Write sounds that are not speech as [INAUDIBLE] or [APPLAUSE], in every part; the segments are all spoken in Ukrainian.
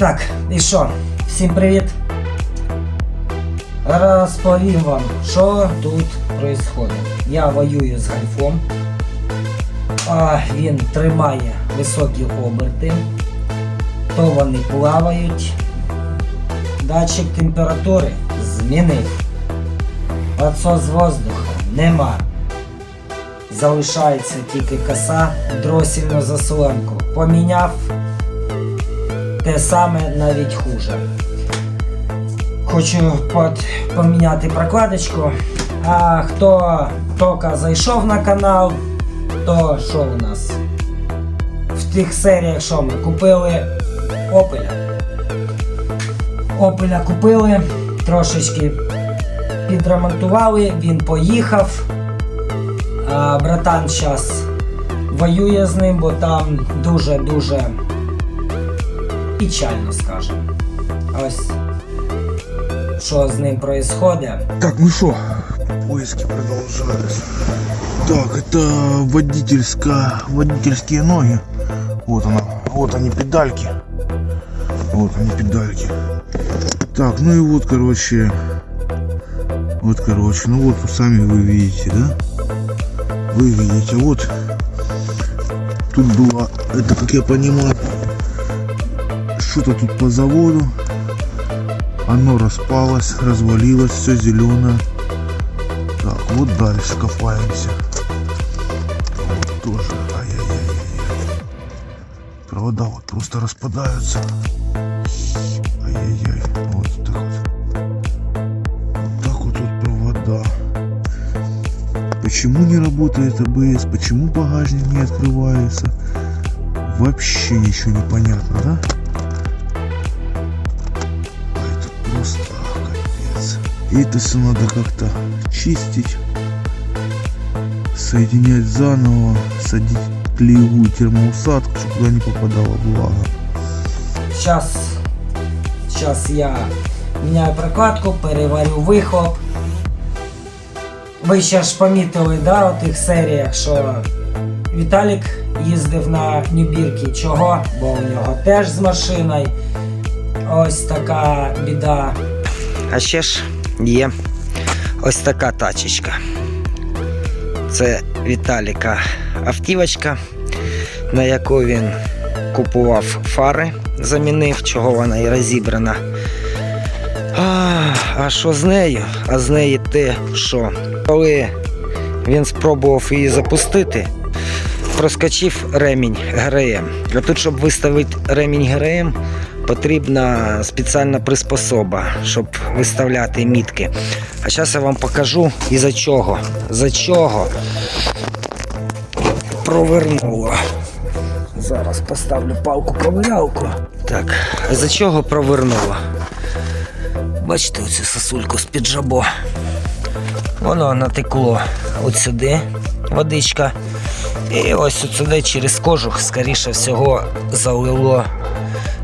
Так, і що? Всім привіт. Розповім вам, що тут відбувається. Я воюю з гальфом. А він тримає високі оберти. То вони плавають. Датчик температури змінив. Підсос воздуха нема. Залишається тільки коса, дросільну заслонку. Поміняв те саме навіть хуже. Хочу под, поміняти прокладочку. А хто тільки зайшов на канал, то що у нас? В тих серіях, що ми купили Опеля. Опеля купили, трошечки підремонтували, він поїхав. Братан зараз воює з ним, бо там дуже-дуже печально, скажем. Ось що з ним происходит. Так, ну что, поиски продолжаются. Так, это водительская, водительские ноги. Вот она, вот они педальки. Вот они педальки. Так, ну и вот, короче, вот, короче, ну вот сами вы видите, да? Вы видите, вот тут было, это как я понимаю, что-то тут по заводу. Оно распалось, развалилось, все зеленое. Так, вот дальше копаемся. Вот тоже. Ай-яй-яй-яй. Провода вот просто распадаются. Ай-яй-яй. Вот так вот. Вот так вот тут провода. Почему не работает АБС? Почему багажник не открывается? Вообще ничего не понятно, да? Ай, тут просто капец. И это все надо как-то чистить, соединять заново, садить клеевую термоусадку, чтобы туда не попадала влага. Сейчас, сейчас я міняю прокладку, переварю вихлоп. Ви ще ж помітили, да, у тих серіях, що Віталік їздив на Нюбірки. Чого? Бо у нього теж з машиною. Ось така біда. А ще ж є ось така тачечка. Це Віталіка автівочка, на яку він купував фари, замінив, чого вона і розібрана. А, а що з нею? А з неї те, що коли він спробував її запустити, проскочив ремінь ГРМ. А тут, щоб виставити ремінь ГРМ, потрібна спеціальна приспособа, щоб виставляти мітки. А зараз я вам покажу і за чого. За чого провернуло. Зараз поставлю палку ковирялку. Так, за чого провернуло? Бачите оцю сосульку з-під жабо. Воно натекло от сюди водичка. І ось сюди через кожух, скоріше всього, залило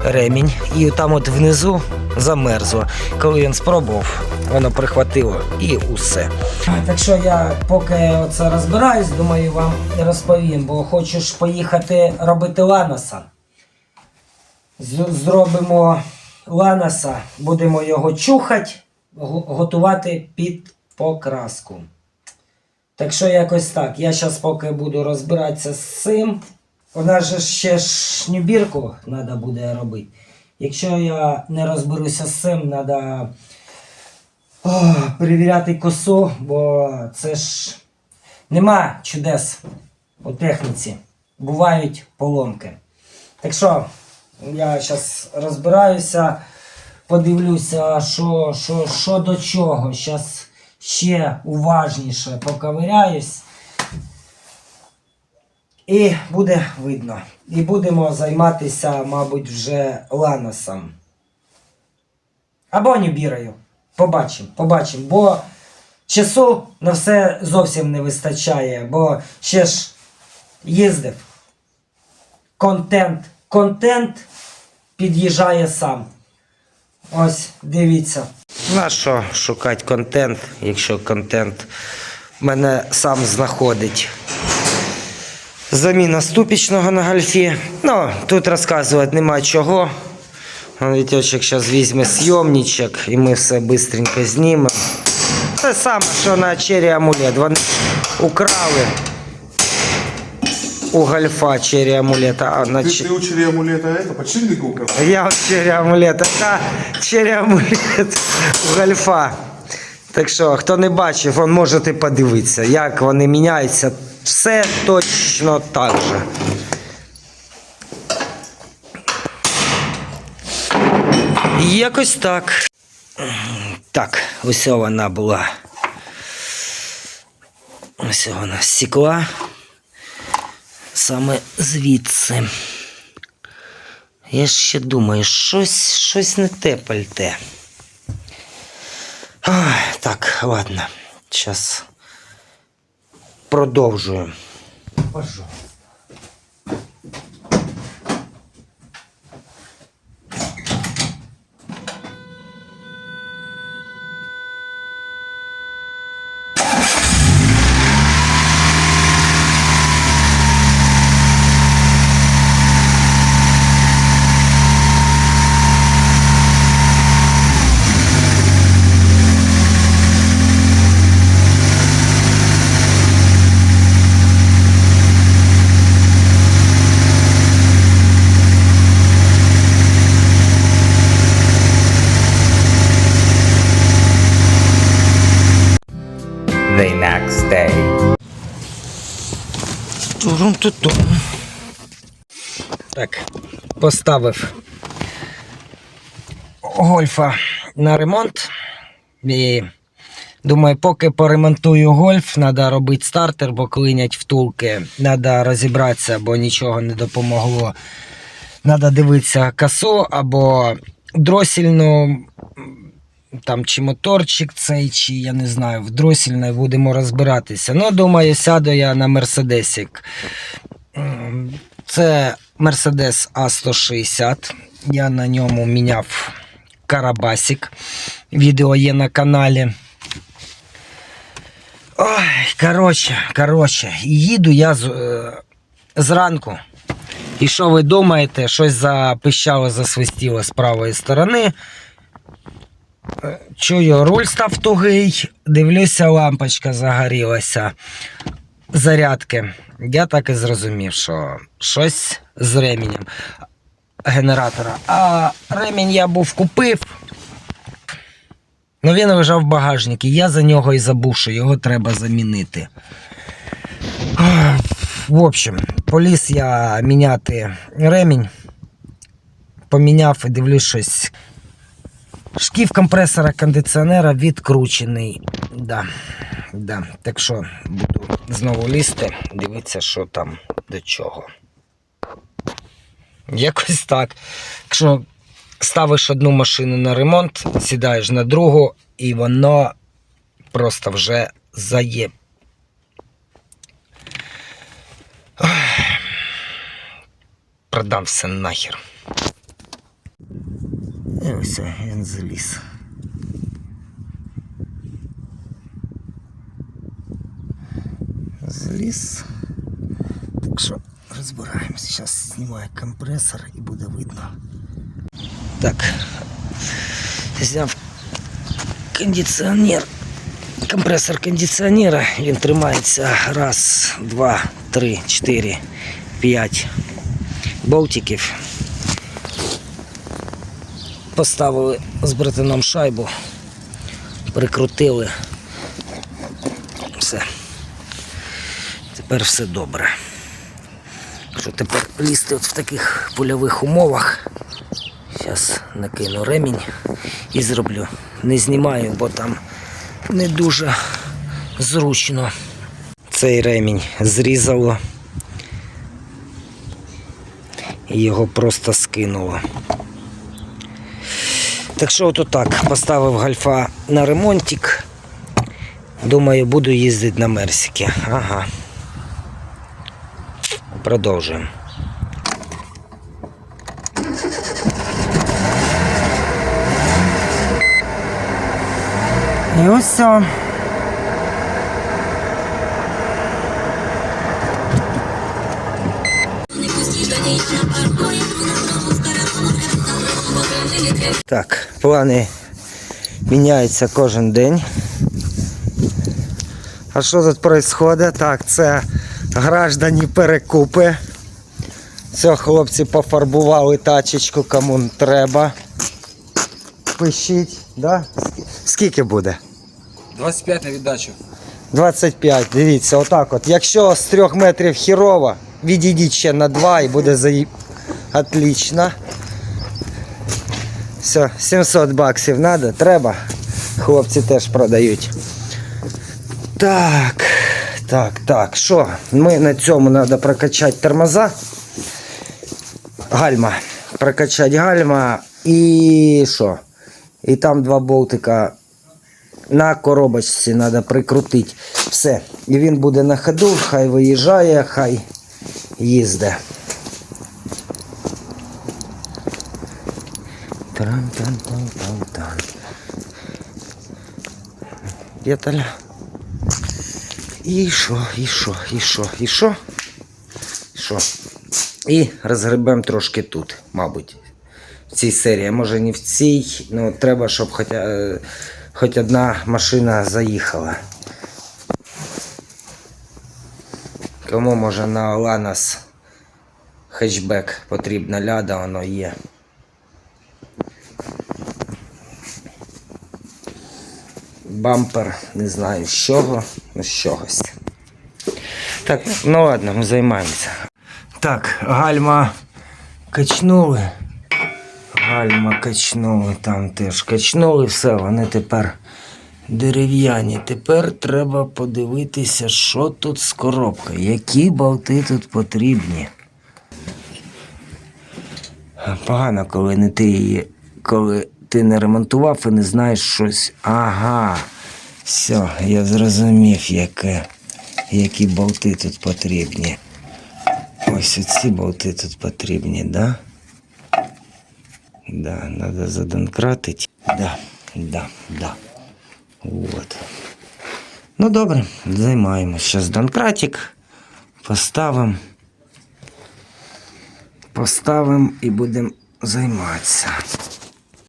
ремінь. І там от внизу замерзло. Коли він спробував, воно прихватило і усе. Так що я поки оце розбираюсь, думаю, вам розповім, бо хочу поїхати робити ланоса. Зробимо ланоса, будемо його чухати, готувати під покраску. Так що якось так. Я зараз поки буду розбиратися з цим. Вона ж ще ж нюбірку треба буде робити. Якщо я не розберуся з цим, треба перевіряти косу, бо це ж нема чудес у техніці. Бувають поломки. Так що я зараз розбираюся, подивлюся, що, що, що до чого. Зараз ще уважніше поковиряюсь. І буде видно. І будемо займатися, мабуть, вже ланосом. Або нюбірою. Побачимо, побачимо. Бо часу на все зовсім не вистачає, бо ще ж їздив. Контент. Контент під'їжджає сам. Ось, дивіться. На що шукати контент, якщо контент мене сам знаходить. Заміна ступічного на гальфі. Ну, тут розказувати нема чого. Вітьочок зараз візьме зйомничок і ми все швидко знімемо. Те саме, що на Черрі амулет. Вони украли у гальфа Черрі амулета. А на Ты, Ч- ты у черри амулета это, подшипник украл? я от Черрі амулета, та Черрі амулет у гальфа. Так що, хто не бачив, ви можете подивитися, як вони міняються. Все точно так же. Якось так. Так, ось вона була. Ось вона стекла. Саме звідси. Я ще думаю, щось, щось не те пальте. Так, ладно. Зараз продовжую. Пожалуйста. Турум-тутум. Так, поставив гольфа на ремонт. І думаю, поки поремонтую гольф, треба робити стартер, бо клинять втулки. Треба розібратися, бо нічого не допомогло. Треба дивитися косу або дросільну, там чи моторчик цей, чи я не знаю, в дросільної будемо розбиратися. Ну, думаю, сяду я на Мерседесік. Це Mercedes A160. Я на ньому міняв Карабасік. Відео є на каналі. Ой, коротше, коротше, їду я з, е, зранку. І що ви думаєте, щось запищало, засвистіло з правої сторони. Чую, руль став тугий, дивлюся, лампочка загорілася. Зарядки. Я так і зрозумів, що щось з ременем генератора. А ремінь я був купив. Ну він лежав в багажнику. Я за нього і забув, що його треба замінити. В общем, поліз я міняти ремінь. Поміняв і дивлюсь щось. Шків компресора кондиціонера відкручений. Да. Да. Так що буду знову лізти, дивитися, що там до чого. Якось так. Якщо ставиш одну машину на ремонт, сідаєш на другу, і воно просто вже зає. Продам все нахер. І ось він заліз. Заліз. Так що розбираємося. Зараз знімаю компресор і буде видно. Так. Зняв кондиціонер. Компресор кондиціонера. Він тримається раз, два, три, чотири, п'ять болтиків. Поставили з братином шайбу, прикрутили. Все. Тепер все добре. Що тепер лізти от в таких польових умовах. Зараз накину ремінь і зроблю. Не знімаю, бо там не дуже зручно. Цей ремінь зрізало. І його просто скинуло. Так що от так, поставив гальфа на ремонтик. Думаю, буду їздити на Мерсіки. Ага. Продовжуємо. І ось все. Так, плани міняються кожен день. А що тут відбувається? Так, це граждані перекупи. Все, хлопці пофарбували тачечку, кому треба. Пишіть, да? Скільки буде? 25 на віддачу. 25, дивіться, отак от. Якщо з 3 метрів хірово, відійдіть ще на 2 і буде заї... Отлично. Все, 700 баксів треба, треба. Хлопці теж продають. Так, так, так. Що? Ми на цьому треба прокачати тормоза. Гальма. Прокачати гальма і що? І там два болтика на коробочці треба прикрутити. Все. І він буде на ходу, хай виїжджає, хай їзде. Тран-тан-тан-тан-тан. Віталя. І що, і що, і що, і що? І що? І розгребемо трошки тут, мабуть. В цій серії. Може не в цій, але треба, щоб хоч, е, хоч одна машина заїхала. Кому може на Ланас хетчбек потрібна ляда, воно є. Бампер, не знаю з чого, ну з чогось. Так, ну ладно, ми займаємося. Так, гальма качнули. Гальма качнули, там теж качнули, все, вони тепер дерев'яні. Тепер треба подивитися, що тут з коробкою, які болти тут потрібні. Погано, коли не ти її, коли ти не ремонтував і не знаєш щось. Ага. Все, я зрозумів, яке, які болти тут потрібні. Ось оці болти тут потрібні, да? Да, надо задонкратить. Да, да, да. Вот. Ну добре, займаємось. Зараз донкратик. Поставимо. Поставимо і будемо займатися.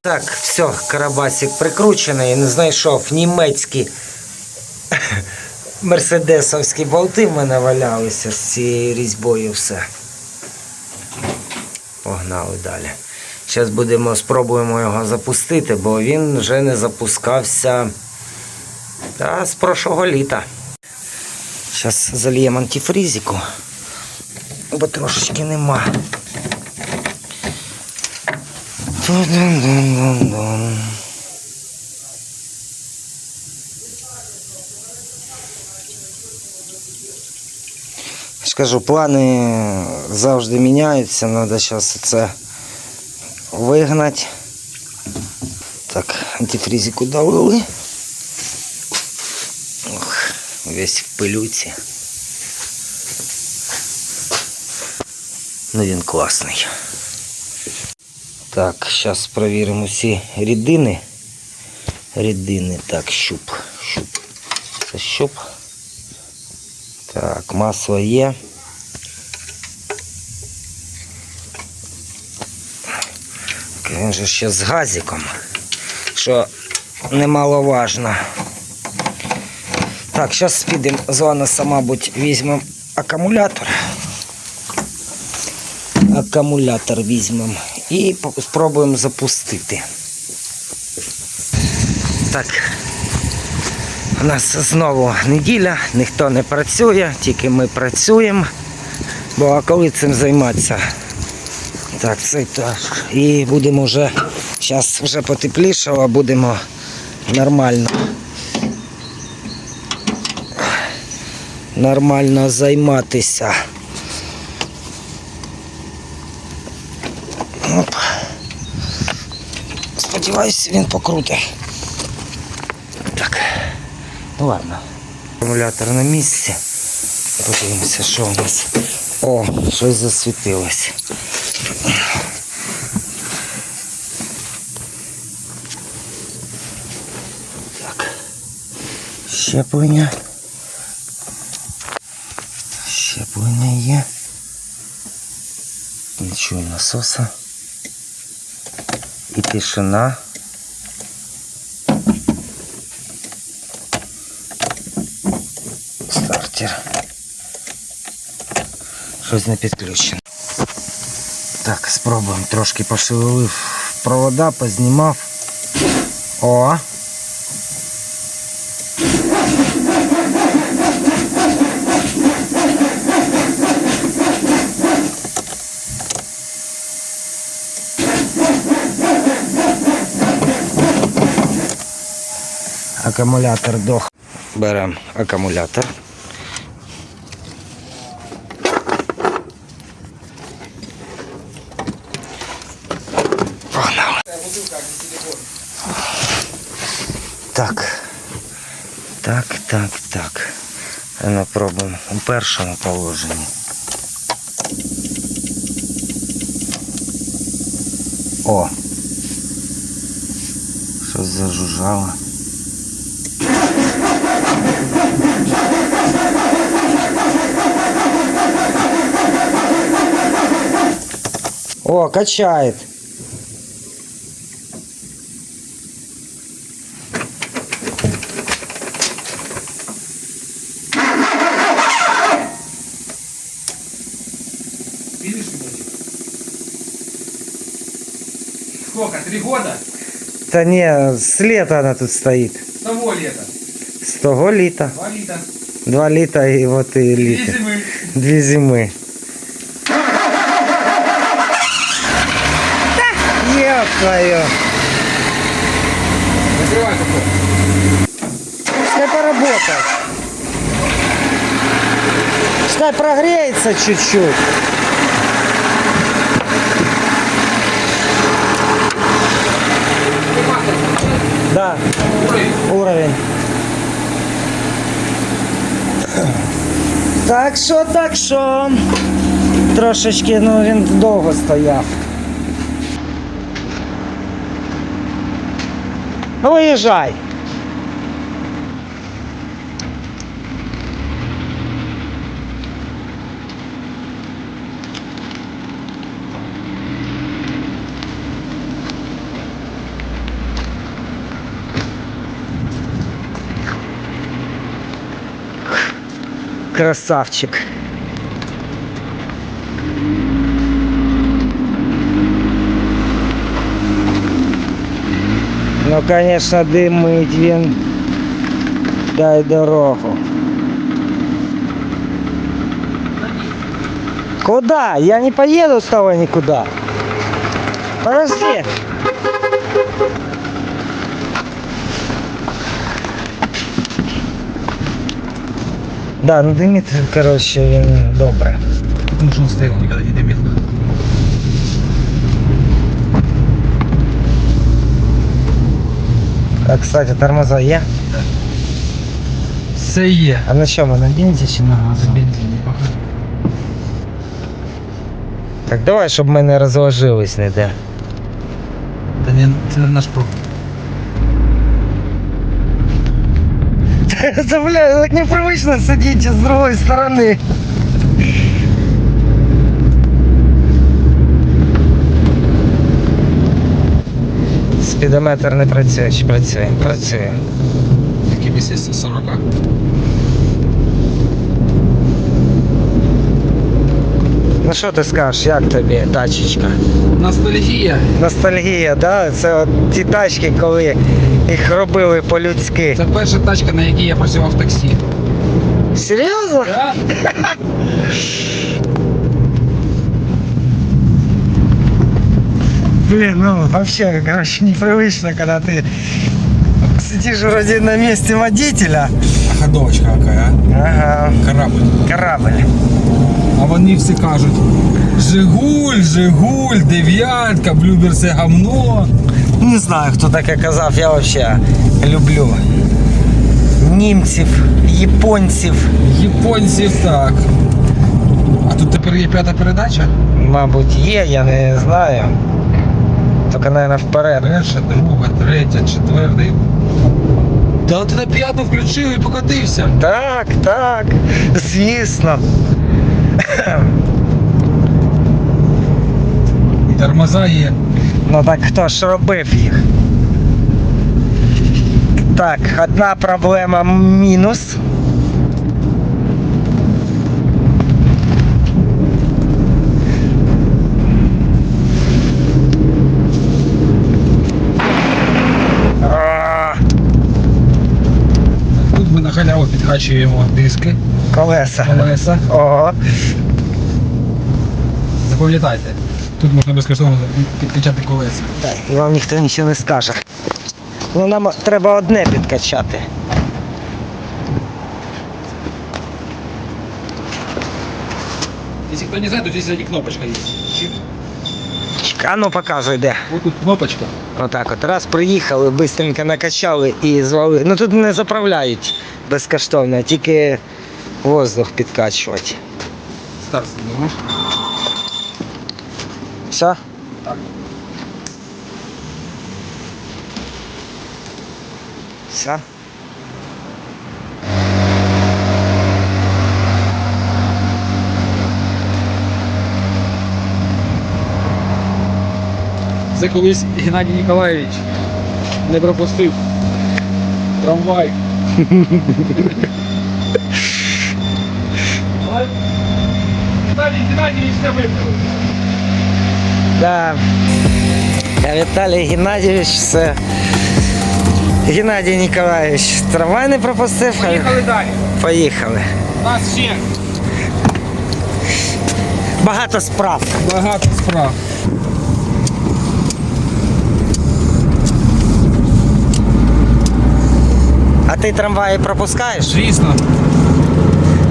Так, все, карабасик прикручений. Не знайшов німецькі [LAUGHS] мерседесовські болти в мене валялися з цією різьбою все. Погнали далі. Зараз будемо спробуємо його запустити, бо він вже не запускався та, з прошлого літа. Зараз зальємо антифризику, бо трошечки нема. Скажу, плани завжди міняються, треба зараз це вигнати. Так, антифризику долили. Ох, весь в пилюці. Ну він класний. Так, зараз перевіримо всі рідини. Рідини, так, щуп. Щуп. Це щуп. Так, масло є. Він же ще з газиком, що немаловажно. Так, зараз підемо з Ванеса, мабуть, візьмемо акумулятор. Акумулятор візьмемо і спробуємо запустити. Так. У нас знову неділя, ніхто не працює, тільки ми працюємо. Бо а коли цим займатися? Так, це так. І будемо вже, зараз вже потеплішало, будемо нормально. Нормально займатися. Сподіваюсь, він покрутить. Так. Ну ладно. Акумулятор на місці. Подивимося, що у нас. О, щось засвітилось. Так. Щеплення. Щеплення є. Чую насоса. І тишина. Стартер. Щось не підключено. Так, спробуємо. Трошки пошевелив провода, познімав. О! Акумулятор дох. Беремо акумулятор. Погнали. Так. Так, так, так. Ну, пробуємо у першому положенні. О! Щось зажужжало. О, качает. Видишь, Мотик? Сколько? Три года? Та не, с лета она тут стоит. С того лета. С того літа. Два лита. Два літа і от і Две літо. зимы. Дві зими. Є твою. Закрывай. Пускай поработает. Пускай прогреется чуть-чуть. Да, Уровень. Так що, так що. Трошечки, ну він довго стояв. Виїжджай. Красавчик. Ну, конечно, димить він. Дай дорогу. Куда? Я не поеду с тобой никуда. Подожди. Да, ну димить, короче, він. Потому что он стоял, никогда не дымил. А, кстати, тормоза є? Все є. А на чому? На бензі чи на газу? бензине. Так давай, щоб ми не розложились ніде. Да не, це не наш про. Это, бля, так непривычно сидеть с другой стороны. Спідометр не працює, чи працює? Працює. Такі місяці 40. Ну що ти скажеш, як тобі тачечка? Ностальгія. Ностальгія, да? Це от ті тачки, коли їх робили по-людськи. Це перша тачка, на якій я працював в таксі. Серйозно? Да? [LAUGHS] Блин, ну вообще, короче, непривычно, когда ты сидишь вроде на месте водителя. Ходовочка какая, Ага, а? Корабль. корабль. А вони всі кажуть: Жигуль, Жигуль, дев'ятка, блюбер це гамно. Не знаю, хто таке казав, я вообще люблю німців, японців. Японців так. А тут тепер є п'ята передача? Мабуть, є, я не знаю. Тільки, мабуть, вперед. Перша, друга, третя, четверта. Та ти на п'яту включив і покатився. Так, так, звісно. Тормоза є. Ну так хто ж робив їх? Так, одна проблема мінус. А, Тут ми на халяву диски, Колеса. колеса. Ого. Запам'ятайте, тут можна безкоштовно підкачати колеса. Так, і вам ніхто нічого не скаже. Ну нам треба одне підкачати. Якщо хто не знає, то здесь сзади кнопочка є. А ну показуй де. Ось тут кнопочка. Отак от. Раз приїхали, быстренько накачали і звали. Ну тут не заправляють безкоштовно, тільки воздух підкачувати. Старт знаєш? Все? Так. Все? Це колись Геннадій Ніколаєвич не пропустив. Трамвай. Геннадій Геннадійович не виправив. Да. Віталій Геннадійович це. Геннадій Ніколаєвич трамвай не пропустив. Поїхали далі. Поїхали. У нас ще Багато справ. багато справ. А ти трамваї пропускаєш? Звісно.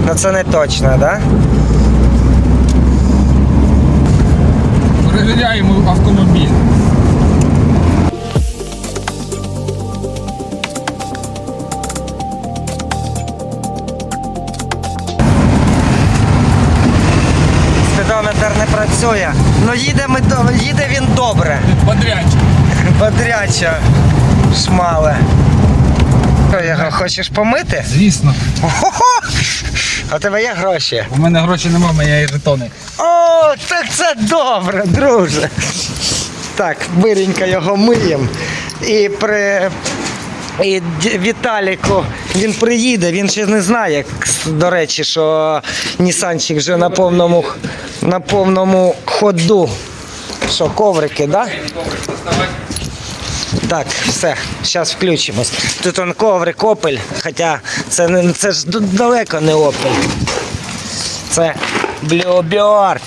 Ну це не точно, так? Да? Перевіряємо автомобіль. Спідометр не працює. Ну їде, ми, їде він добре. Бодряче. [LAUGHS] Бодряче. Шмале. Його хочеш помити? Звісно. Хо-хо! А у тебе є гроші? У мене грошей немає, у мене є жетони. О, так це добре, друже. Так, биренько його миємо. І при. І Віталіку він приїде, він ще не знає, до речі, що Нісанчик вже на повному, на повному ходу. Що, коврики, так? Да? Так, все, зараз включимось. Тут он коврик Opel, хоча це, не, це ж далеко не Opel. Це Bluebird.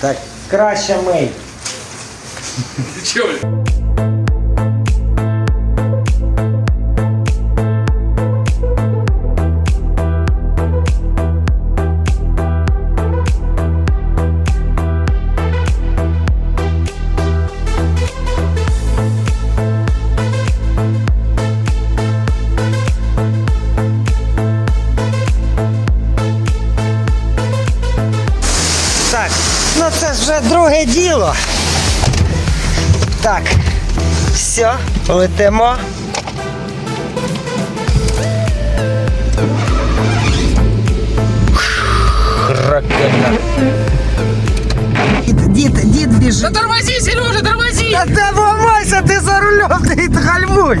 Так, краще мий. Чого? друге діло. Так, все, летимо. Ракета. Дід, дід, дід біжить. Тормози, Сережа, тормози! Та ти ламайся, ти за рулем, ти гальмуй.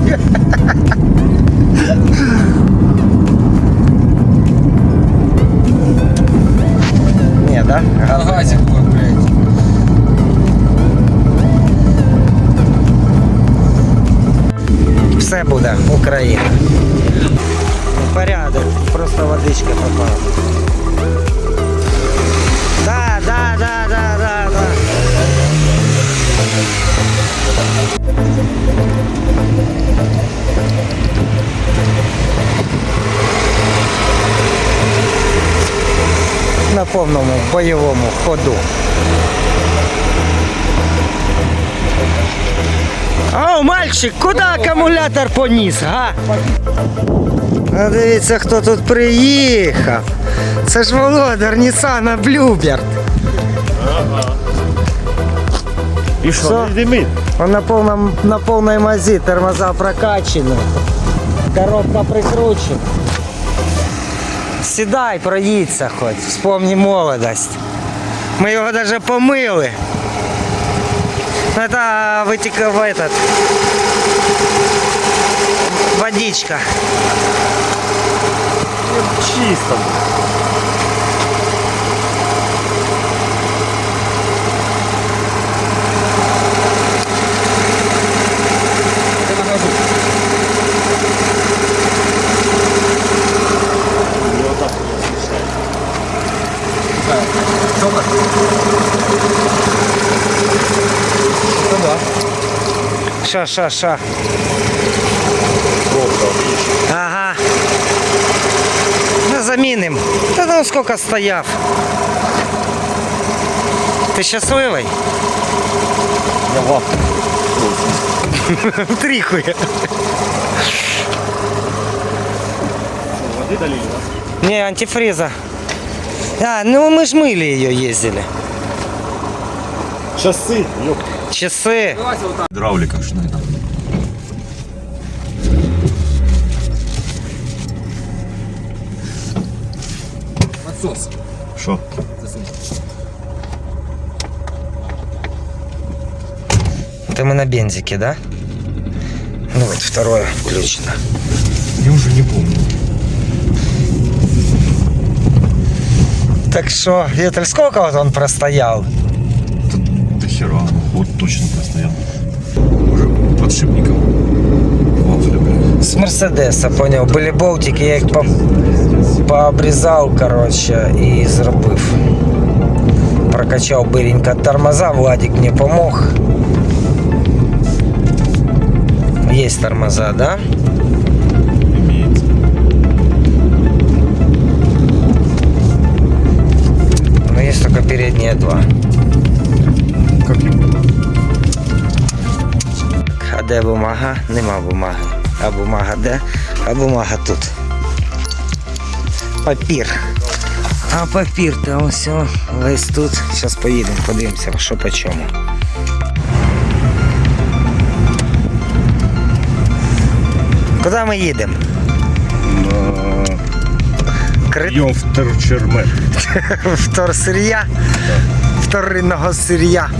Ні, да? Газик, Все буде Україна. Порядок, просто водичка попала. Да, да, да, да, да, да. На повному бойовому ходу. О, мальчик, куди акумулятор поніс, га? А дивіться, хто тут приїхав. Це ж володар Нісана Блюберт. И Что? не дымит? Он на, полном, на полной мази, тормоза прокачаны. Коробка прикручена. Сідай, проїдься хоч, вспомни молодость. Ми його даже помили. Ну, это а, вытек в этот. Водичка. Чисто. Yeah Ша, ша, ша. Ага. Ну, заміним. Та ну скільки стояв. Ти щасливий? Я лапу. Тріхує. Воды долили, да? Не, антифриза. А, ну мы ж мыли ее ездили. Часы. Ёп. Часы. Гидравлика что это? Насос. Что? Это мы на бензике, да? Ну вот, второе включено. Я уже не помню. Так что, Ветель, сколько вот он простоял? Это до хера. Вот точно простоял. Уже подшипником. С Мерседеса, понял. Были болтики, я их по пообрізав, короче, і зробив. Прокачав биренько тормоза, Владик мне помог. Есть тормоза, да? Де бумага? Нема бумаги. А бумага де? А бумага тут. Папір. А папір то ось весь тут. Зараз поїдемо, подивимося, що по чому. Куди ми їдемо? Крит... Йофтер Чермет. [LAUGHS] Вторсир'я? Вторинного сир'я.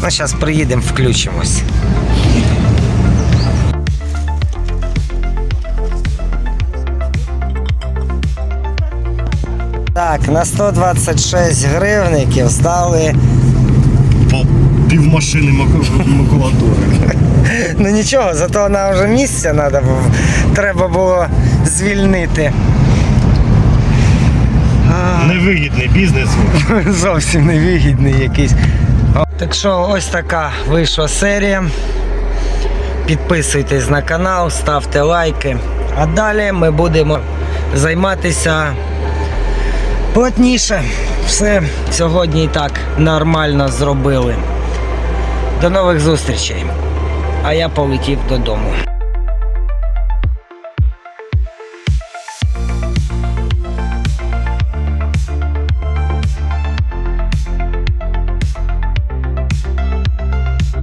Так, ну зараз приїдемо, включимось. Так, на 126 гривників здали. По пів машини макулатури. [LAUGHS] Ну нічого, зато нам вже місця надо, було- треба було звільнити. Невигідний бізнес. [LAUGHS] Зовсім невигідний якийсь. Так що ось така вийшла серія. Підписуйтесь на канал, ставте лайки. А далі ми будемо займатися плотніше. Все сьогодні і так нормально зробили. До нових зустрічей. А я полетів додому.